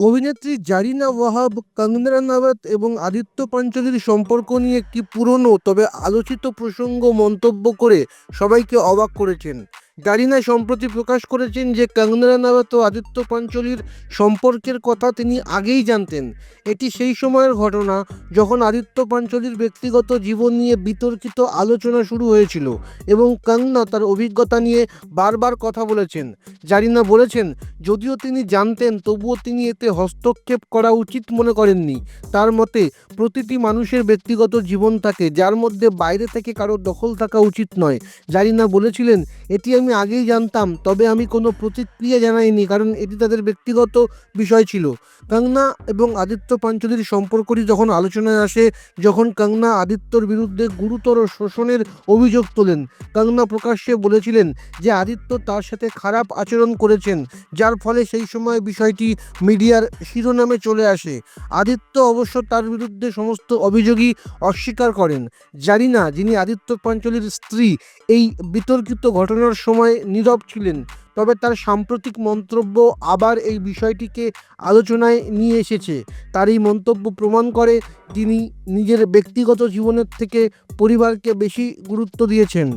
অভিনেত্রী জারিনা ওয়াহাব কঙ্গনা রানাওয়াত এবং আদিত্য পাঞ্চোলির সম্পর্ক নিয়ে একটি পুরনো তবে আলোচিত প্রসঙ্গ মন্তব্য করে সবাইকে অবাক করেছেন। জারিনা সম্প্রতি প্রকাশ করেছেন যে কঙ্গনা রানাওয়াত ও আদিত্য পাঞ্চোলির সম্পর্কের কথা তিনি আগেই জানতেন। এটি সেই সময়ের ঘটনা যখন আদিত্য পাঞ্চোলির ব্যক্তিগত জীবন নিয়ে বিতর্কিত আলোচনা শুরু হয়েছিল এবং কঙ্গনা তার অভিজ্ঞতা নিয়ে বারবার কথা বলেছেন। জারিনা বলেছেন, যদিও তিনি জানতেন, তবুও তিনি এতে হস্তক্ষেপ করা উচিত মনে করেননি। তার মতে, প্রতিটি মানুষের ব্যক্তিগত জীবন থাকে, যার মধ্যে বাইরে থেকে কারোর দখল থাকা উচিত নয়। জারিনা বলেছিলেন, এটি আমি আগেই জানতাম, তবে আমি কোনো প্রতিক্রিয়া জানাইনি, কারণ এটি তাদের ব্যক্তিগত বিষয় ছিল। কঙ্গনা এবং আদিত্য পাঞ্চলির সম্পর্কটি যখন আলোচনায় আসে, যখন কঙ্গনা আদিত্যর বিরুদ্ধে গুরুতর শোষণের অভিযোগ তোলেন, কঙ্গনা প্রকাশ্যে বলেছিলেন যে আদিত্য তার সাথে খারাপ আচরণ করেছেন, যার ফলে সেই সময় বিষয়টি মিডিয়ার শিরোনামে চলে আসে। আদিত্য অবশ্য তার বিরুদ্ধে সমস্ত অভিযোগই অস্বীকার করেন। জারিনা যিনি আদিত্য পাঞ্চলির স্ত্রী, এই বিতর্কিত ঘটনার সময় নীরব ছিলেন, তবে তার সাম্প্রতিক মন্তব্য আবার এই বিষয়টিকে আলোচনায় নিয়ে এসেছে। তার এই মন্তব্য প্রমাণ করে তিনি নিজের ব্যক্তিগত জীবনের থেকে পরিবারকে বেশি গুরুত্ব দিয়েছেন।